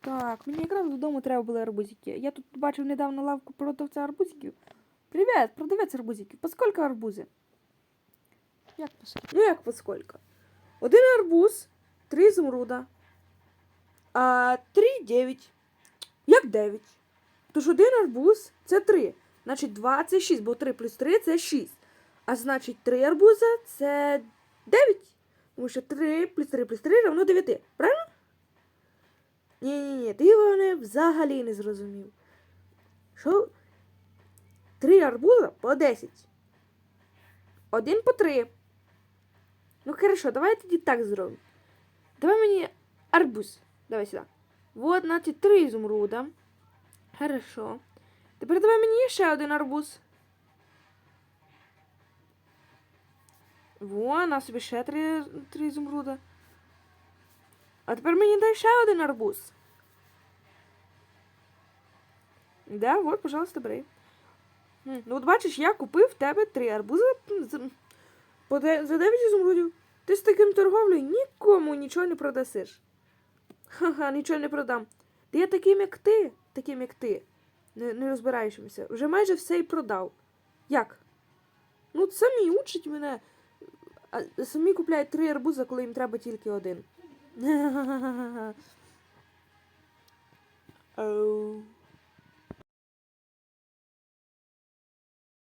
Так, мені якраз додому треба були арбузики. Я тут бачив недавно лавку продавця арбузиків. Привіт, продавець арбузиків. По скільки арбузи? Як поскільки? Ну як по скільки? Один арбуз, три ізумруда. А три дев'ять. Як дев'ять? Тож один арбуз це три. Значить, два це шість, бо три плюс три це шість. А значить, три арбуза це дев'ять. Тому що три плюс три плюс три равно дев'яти. Правильно? Ні, ні, ні, ти мене взагалі не зрозумів. Що? Три арбуза по десять. Один по три. Ну хорошо, давай тоді так зробимо. Давай мені арбуз. Давай сюди. Вот, значить, три ізумруда. Хорошо. Тепер давай мені ще один арбуз. Во, на собі ще три, три ізумруда. А тепер мені дай ще один арбуз. Да, вот, пожалуйста, бери. Ну, от бачиш, я купив в тебе три арбузи за 9 ізумрудів. Ти з таким торговлею нікому нічого не продасиш. Ха-ха, нічого не продам. Та я таким, як ти, таким, як ти, не, не розбираючимся, вже майже все і продав. Як? Ну, самі учать мене, а самі купляють три арбуза, коли їм треба тільки один. oh.